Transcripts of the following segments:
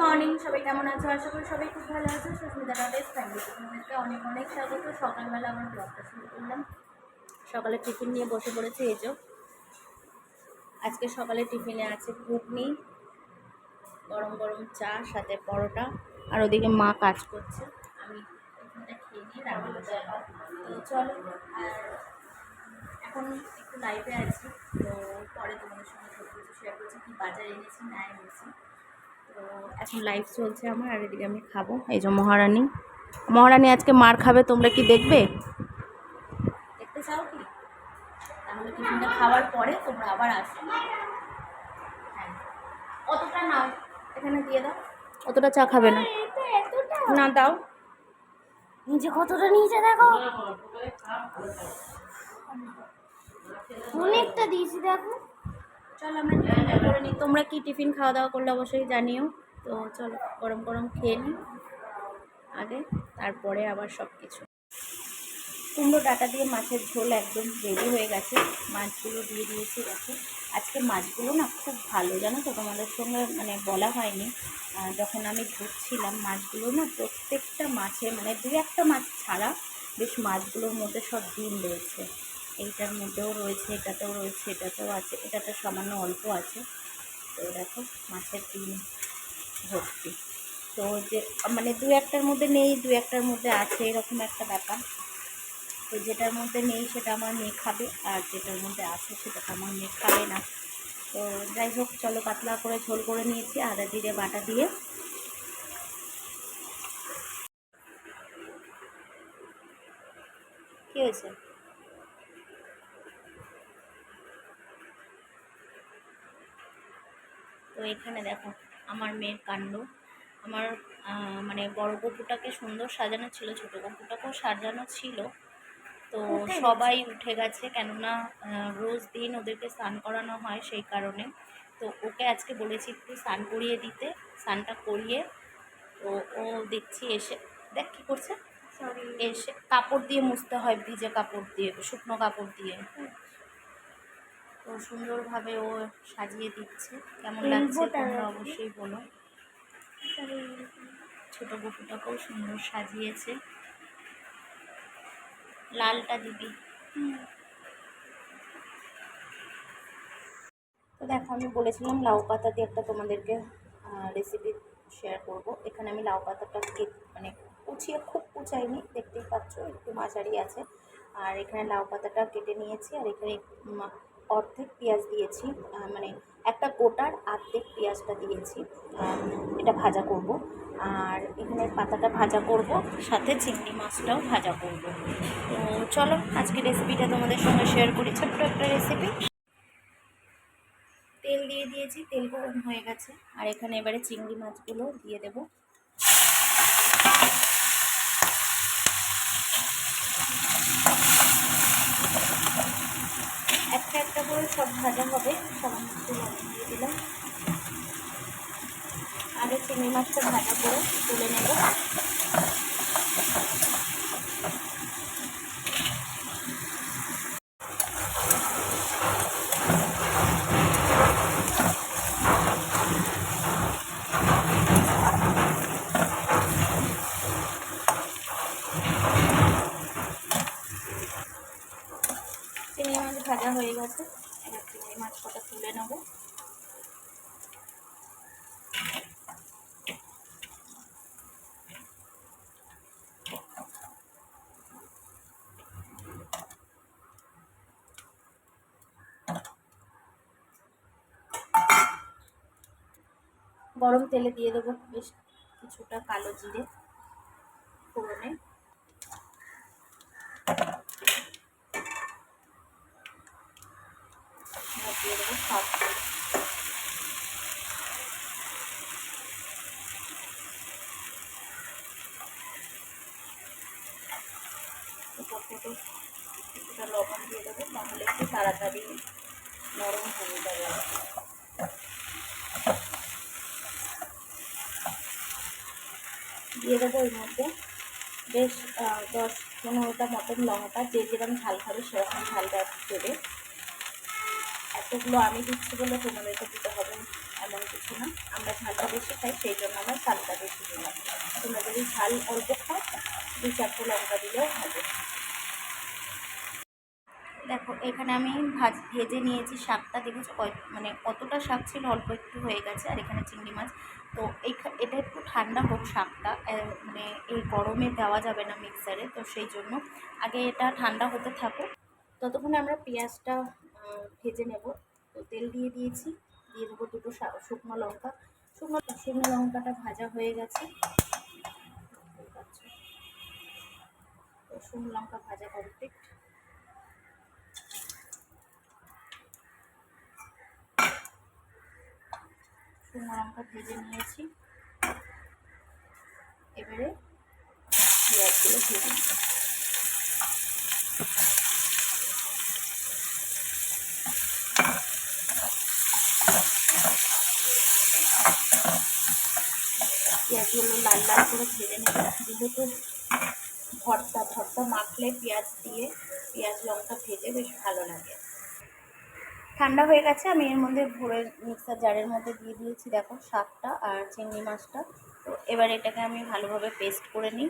Morning, সবাই কেমন আছো? আশা করি সবাই খুব ভালো আছো। সুস্মিতা ডটের ফ্যামিলি তোমাদেরকে অনেক অনেক স্বাগত। সকালবেলা আমার ব্লগটা শুরু করলাম। সকালে টিফিন নিয়ে বসে পড়েছে, এই আজকে সকালে টিফিনে আছে ঘুগনি, গরম গরম চা, সাথে পরোটা। আর ওদিকে মা কাজ করছে। আমি এখানটা খেয়ে নিয়ে রান্না তো চলো, আর এখন একটু লাইভে আছি। তো পরে তোমাদের সঙ্গে সব কিছু শেয়ার করছি, কী বাজার এনেছি, না এনেছি। তো এখন লাইভ চলছে আমার আর এদিকে আমি খাব। এই যে মহারানী। মহারানী আজকে মার খাবে তোমরা কি দেখবে? দেখতে চাও কি? তাহলে টিফিনটা খাওয়ার পরে তোমরা আবার আসো হ্যাঁ। অতটা নাও এখানে দিয়ে দাও। অতটা চা খাবে না। না দাও। নিচে কতটা নিচে দেখো? অনেকটা দিয়েছি দেখো। চলো আমরা টিফিনটা করে নিই তোমরা কি টিফিন খাওয়া দাওয়া করলে অবশ্যই জানিও। তো চলো, গরম গরম খেয়ে নিই আগে, তারপরে আবার সব কিছু কুমড়ো ডাটা দিয়ে মাছের ঝোল একদম রেডি হয়ে গেছে। মাছগুলো দিয়ে দিয়েছি দেখো। আজকে মাছগুলো না খুব ভালো, জানো তো? তোমাদের সঙ্গে মানে বলা হয়নি। যখন আমি ধরছিলাম মাছগুলো না, প্রত্যেকটা মাছে মানে দু একটা মাছ ছাড়া বেশ মাছগুলোর মধ্যে সব ডিম রয়েছে। এইটার মধ্যেও রয়েছে, এটাতেও রয়েছে, এটাতেও আছে, এটাতে সামান্য অল্প আছে। তো দেখো মাছের তিন ভর্তি। তো যে মানে দু একটার মধ্যে নেই, দু একটার মধ্যে আছে, এরকম একটা ব্যাপার। তো যেটার মধ্যে নেই, সেটা আমার মেয়ে খাবে, আর যেটার মধ্যে আছে, সেটা আমার মেয়ে খাবে না। তো যাই হোক, চলো পাতলা করে ঝোল করে নিয়েছি, আদা, জিরে, বাটা দিয়ে। কি হয়েছে? এখানে দেখো আমার মেয়ের কাণ্ড। আমার মানে বড় গপুটাকে সুন্দর সাজানো ছিল ছোটো গপুটাকেও সাজানো ছিল। তো সবাই উঠে গেছে কেননা রোজ দিন ওদেরকে স্নান করানো হয় সেই কারণে। তো ওকে আজকে বলেছি একটু স্নান করিয়ে দিতে স্নানটা করিয়ে তো ও দেখছি এসে দেখ কী করছে? এসে কাপড় দিয়ে মুছতে হয় ভিজে কাপড় দিয়ে শুকনো কাপড় দিয়ে। তো সুন্দরভাবে ও সাজিয়ে দিচ্ছে। কেমন লাগছে তোমরা অবশ্যই বলো। ছোট গপুটাকেও সুন্দর সাজিয়েছে। লালটা দিবি। তো দেখো আমি বলেছিলাম লাউ পাতা দিয়ে একটা তোমাদেরকে রেসিপি শেয়ার করব। এখানে আমি লাউ পাতাটা মানে কুচিয়ে খুব কুচাইনি দেখতেই পাচ্ছ একটু মাঝারি আছে। আর এখানে লাউ পাতাটা কেটে নিয়েছি আর এখানে অর্ধেক পেঁয়াজ দিয়েছি মানে একটা গোটার অর্ধেক পেঁয়াজটা দিয়েছি এটা ভাজা করব। আর এখানে পাতাটা ভাজা করব, সাথে চিংড়ি মাছটাও ভাজা করব। তো চলো আজকে রেসিপিটা তোমাদের সঙ্গে শেয়ার করি। ছোট্ট একটা রেসিপি তেল দিয়ে দিয়েছি, তেল গরম হয়ে গেছে। আর এখানে এবারে চিংড়ি মাছগুলো দিয়ে দেব। একটা একটা করে সব ভাজা হবে সামান্য একটু লবণ দিয়ে দিলাম। আগে চিংড়ি মাছটা ভাজা করে তুলে নেব চিংড়ি মাছ ভাজা হয়ে গেছে এবার চিংড়ি মাছ কটা তুলে নেব গরম তেলে দিয়ে দেবো বেশ কিছুটা কালো জিরে ফোড়নে। দিয়ে দেবো সব কিছুটা লবণ দিয়ে দেবো, তাহলে একটু তাড়াতাড়ি নরম হয়ে যাবে। দিয়ে দেবো এর মধ্যে। বেশ দশ পনেরোটা মতন লঙ্কা, যে যেরকম ঝাল খাবে সেরকম ঝালটা দেবে এতগুলো আমি দিচ্ছি বলে তোমাদেরকে দিতে হবে এমন কিছু না। আমরা ঝালটা বেশি খাই, সেই জন্য আমরা ঝালটা বেশি দিলাম। তোমরা যদি ঝাল অল্প খাও দু চারটে লঙ্কা দিলেও হবে। দেখো, এখানে আমি ভাজ, ভেজে নিয়েছি শাকটা। দেখেছ মানে কতটা শাক ছিল, অল্প একটু হয়ে গেছে। আর এখানে চিংড়ি মাছ। তো এটা একটু ঠান্ডা হোক শাকটা। মানে এই গরমে দেওয়া যাবে না মিক্সারে তো সেই জন্য। আগে এটা ঠান্ডা হতে থাকুক। ততক্ষণে আমরা পেঁয়াজটা ভেজে নেব। তো তেল দিয়ে দিয়েছি। দিয়ে দেবো দুটো শুকনো লঙ্কা। শুকনো শুকনো লঙ্কাটা ভাজা হয়ে গেছে। শুকনো লঙ্কা ভাজা কমপ্লিট। শুকনো লঙ্কা ভেজে নিয়েছি। এবারে পেঁয়াজগুলো ভেজে নেব। পেঁয়াজগুলো লাল লাল করে ভেজে নেব। যেহেতু ভর্তা ভর্তা মাখলে পেঁয়াজ দিয়ে পেঁয়াজ, লঙ্কা ভেজে বেশ ভালো লাগে। ঠান্ডা হয়ে গেছে, আমি এর মধ্যে ভরে মিক্সার জারের মধ্যে দিয়ে দিয়েছি, দেখো শাকটা আর চিংড়ি মাছটা। তো এবার এটাকে আমি ভালোভাবে পেস্ট করে নিই।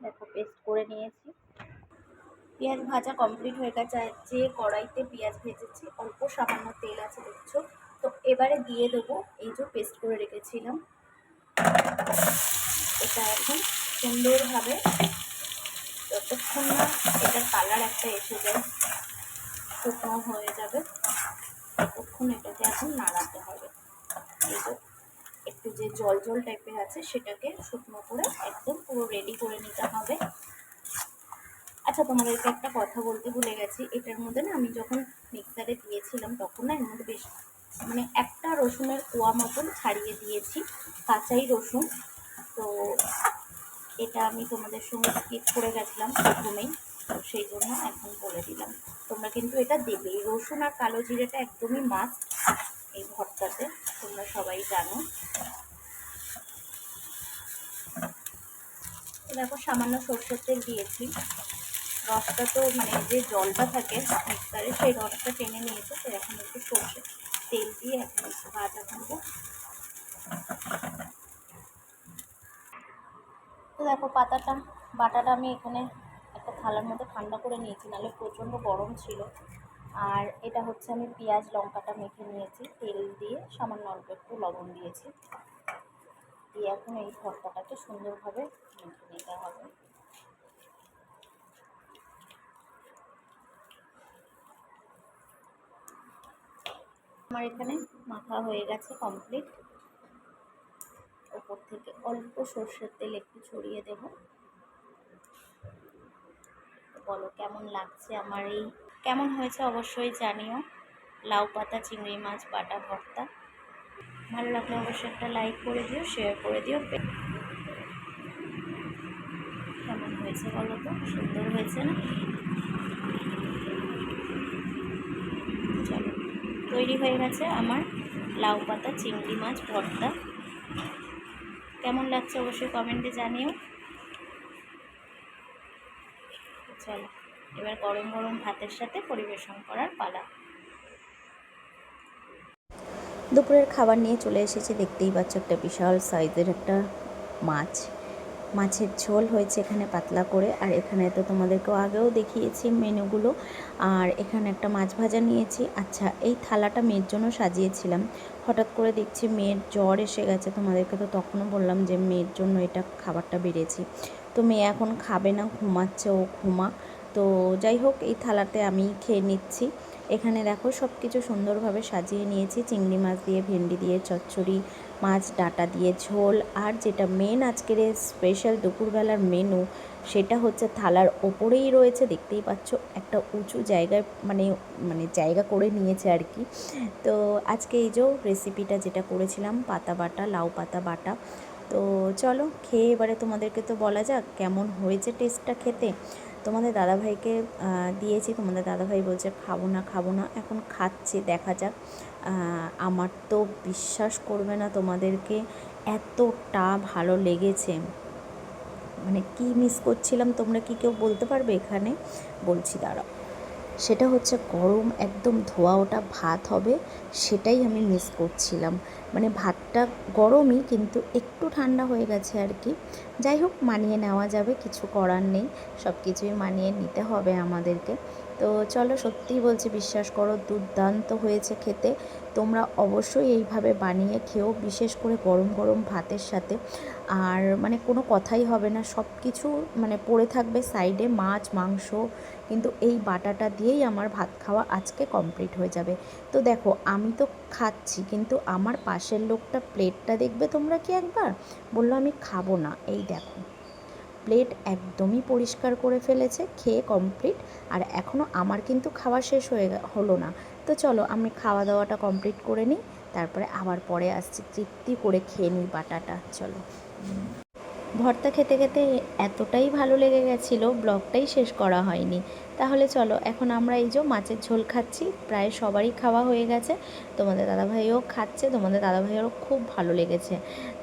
দেখো, পেস্ট করে নিয়েছি। পেঁয়াজ ভাজা কমপ্লিট হয়ে গেছে যে কড়াইতে পেঁয়াজ ভেজেছি, অল্প সামান্য তেল আছে, দেখছ? তো এবারে দিয়ে দেবো, এই যে পেস্ট করে রেখেছিলাম। এটা এখন সুন্দরভাবে যতক্ষণ না, এটার কালার একটা এসে যায়। শুকনো হয়ে যাবে। ততক্ষণ এটাকে এখন নাড়াতে হবে। এই যে, একটু যে জল জল টাইপের আছে, সেটাকে শুকনো করে একদম পুরো রেডি করে নিতে হবে। আচ্ছা তোমাদেরকে একটা কথা বলতে ভুলে গেছি। এটার মধ্যে না, আমি যখন মিক্সারে দিয়েছিলাম, তখন না এর মধ্যে বেশ মানে একটা রসুনের কোয়া মতন ছাড়িয়ে দিয়েছি, কাঁচাই রসুন। তো এটা আমি তোমাদের সঙ্গে স্কিপ করে গেছিলাম প্রথমেই সেই জন্য এখন বলে দিলাম। তোমরা কিন্তু এটা দেবেই রসুন আর কালো জিরেটা একদমই মাস্ট এই ভর্তাতে, তোমরা সবাই জানো। দেখো, সামান্য সর্ষের তেল দিয়েছি। রসটা তো মানে যে জলটা থাকে মিক্সারে, সেই রসটা টেনে নিয়েছে এখন একটু সর্ষে তেল দিয়ে এখন একটু ভাজা করব। তো দেখো পাতাটা, বাটাটা আমি এখানে একটা থালার মধ্যে ঠান্ডা করে নিয়েছি, নাহলে প্রচণ্ড গরম ছিল। আর এটা হচ্ছে আমি পেঁয়াজ লঙ্কাটা মেখে নিয়েছি, তেল দিয়ে সামান্য অল্প একটু লবণ দিয়েছি। দিয়ে এখন এই ভর্তাটাকে সুন্দরভাবে মেখে নিতে হবে। আমার এখানে মাখা হয়ে গেছে কমপ্লিট ওপর থেকে অল্প সর্ষের তেল একটু ছড়িয়ে দেব। বলো, কেমন লাগছে আমার এই? কেমন হয়েছে অবশ্যই জানিও। লাউ পাতা, চিংড়ি মাছ, বাটা, ভর্তা। ভালো লাগলে অবশ্যই একটা লাইক করে দিও শেয়ার করে দিও। কেমন হয়েছে বলো তো? সুন্দর হয়েছে না? চলো, তৈরি হয়ে গেছে আমার লাউ পাতা, চিংড়ি মাছ, ভর্তা। কেমন লাগছে অবশ্যই কমেন্টে জানিও। চলো, এবার গরম গরম ভাতের সাথে পরিবেশন করার পালা। দুপুরের খাবার নিয়ে চলে এসেছি, দেখতেই পাচ্ছ একটা বিশাল সাইজের একটা মাছ। মাছের ঝোল হয়েছে এখানে পাতলা করে। আর এখানে তো তোমাদেরকেও আগেও দেখিয়েছি মেনুগুলো। আর এখানে একটা মাছ ভাজা নিয়েছি। আচ্ছা এই থালাটা মেয়ের জন্য সাজিয়েছিলাম। হঠাৎ করে দেখছি মেয়ের জ্বর এসে গেছে। তোমাদেরকে তো তখনও বললাম যে মেয়ের জন্য এটা খাবারটা বেড়েছি। তো মেয়ে এখন খাবে না, ঘুমাচ্ছে, ও ঘুমা। তো যাই হোক, এই থালাতে আমি খেয়ে নিচ্ছি। এখানে দেখো সব কিছু সুন্দরভাবে সাজিয়ে নিয়েছি। চিংড়ি মাছ দিয়ে, ভেন্ডি দিয়ে, চচ্চড়ি মাছ, ডাঁটা দিয়ে ঝোল। আর যেটা মেন আজকের স্পেশাল দুপুরবেলার মেনু সেটা হচ্ছে থালার ওপরেই রয়েছে, দেখতেই পাচ্ছ, একটা উঁচু জায়গায় মানে মানে জায়গা করে নিয়েছে আর কি। তো আজকে এই যে রেসিপিটা যেটা করেছিলাম, পাতা বাটা, লাউ পাতা বাটা। তো চলো, খেয়ে এবারে তোমাদেরকে তো বলা যাক, কেমন হয়েছে টেস্টটা খেতে? তোমাদের দাদাভাইকে দিয়েছি। তোমাদের দাদাভাই বলছে, খাব না খাব না। এখন খাচ্ছে, দেখা যাক। আমার তো বিশ্বাস করবে না তোমাদেরকে। এতটা ভালো লেগেছে। মানে কি মিস করছিলাম, তোমরা কি কেউ বলতে পারবে এখানে? বলছি, দাঁড়াও। সেটা হচ্ছে গরম, একদম ধোয়া ওটা ভাত হবে, সেটাই আমি মিস করছিলাম। মানে ভাতটা গরমই কিন্তু একটু ঠান্ডা হয়ে গেছে আর কি। যাই হোক, মানিয়ে নেওয়া যাবে, কিছু করার নেই সব কিছুই মানিয়ে নিতে হবে আমাদেরকে। তো চলো সত্যিই বলছি, বিশ্বাস করো, দুর্দান্ত হয়েছে খেতে। তোমরা অবশ্যই এইভাবে বানিয়ে খেও, বিশেষ করে গরম গরম ভাতের সাথে। আর মানে কোনো কথাই হবে না সব কিছু মানে পড়ে থাকবে সাইডে, মাছ, মাংস, কিন্তু এই বাটাটা দিয়েই আমার ভাত খাওয়া আজকে কমপ্লিট হয়ে যাবে। তো দেখো, আমি তো খাচ্ছি, কিন্তু আমার পাশের লোকটা প্লেটটা দেখবে তোমরা কি একবার? বলল, আমি খাব না। এই দেখো। প্লেট একদমই পরিষ্কার করে ফেলেছে, খেয়ে কমপ্লিট আর এখনও আমার কিন্তু খাওয়া শেষ হয়ে হলো না। তো চলো আমি খাওয়া দাওয়াটা কমপ্লিট করে নিই, তারপরে আবার পরে আসছি, তৃপ্তি করে খেয়ে নিই বাটাটা, চলো। ভর্তা খেতে খেতে এতটাই ভালো লেগে গেছিল, ব্লগটাই শেষ করা হয়নি। তাহলে চলো, এখন আমরা এই যে মাছের ঝোল খাচ্ছি, প্রায় সবারই খাওয়া হয়ে গেছে। তোমাদের দাদাভাইও খাচ্ছে, তোমাদের দাদাভাইয়েরও খুব ভালো লেগেছে।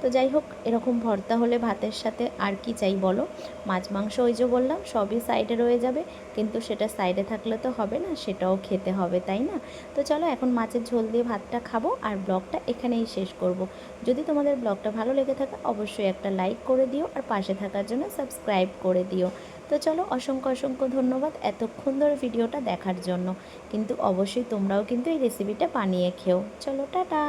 তো যাই হোক, এরকম ভর্তা হলে ভাতের সাথে আর কি চাই বলো? মাছ, মাংস ওই যে বললাম, সবই সাইডে রয়ে যাবে, কিন্তু সেটা সাইডে থাকলে তো হবে না, সেটাও খেতে হবে, তাই না? তো চলো, এখন মাছের ঝোল দিয়ে ভাতটা খাব, আর ব্লগটা এখানেই শেষ করব। যদি তোমাদের ব্লগটা ভালো লেগে থাকে, অবশ্যই একটা লাইক করে দিও আর পাশে থাকার জন্য সাবস্ক্রাইব করে দিও। তো চলো অসংখ্য অসংখ্য ধন্যবাদ এতক্ষণ ধরে ভিডিওটা দেখার জন্য। কিন্তু অবশ্যই তোমরাও কিন্তু এই রেসিপিটা বানিয়ে খেও। চলো টাটা।